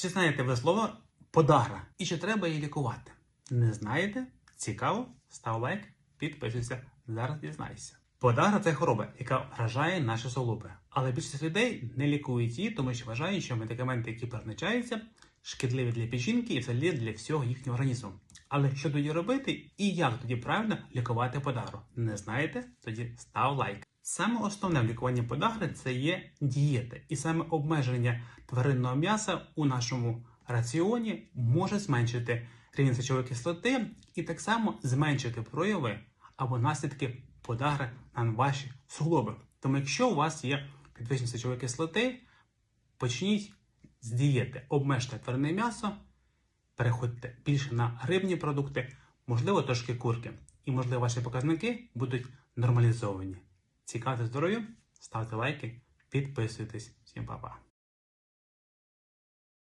Чи знаєте ви слово подагра? І чи треба її лікувати? Не знаєте? Цікаво? Став лайк, підписуйся. Зараз дізнайся. Подагра це хвороба, яка вражає наші солоби. Але більшість людей не лікують її, тому що вважають, що медикаменти, які призначаються, шкідливі для печінки і взагалі для всього їхнього організму. Але що тоді робити і як тоді правильно лікувати подагру? Не знаєте? Тоді став лайк. Саме основне в лікуванні подагри це є дієти, і саме обмеження тваринного м'яса у нашому раціоні може зменшити рівень сечової кислоти і так само зменшити прояви або наслідки подагри на ваші суглоби. Тому, якщо у вас є підвищення сечової кислоти, почніть з дієти, обмежте тваринне м'ясо, переходьте більше на рибні продукти, можливо, трошки курки, і можливо ваші показники будуть нормалізовані. Цікавте здоров'я, ставте лайки, підписуйтесь. Всім па-па.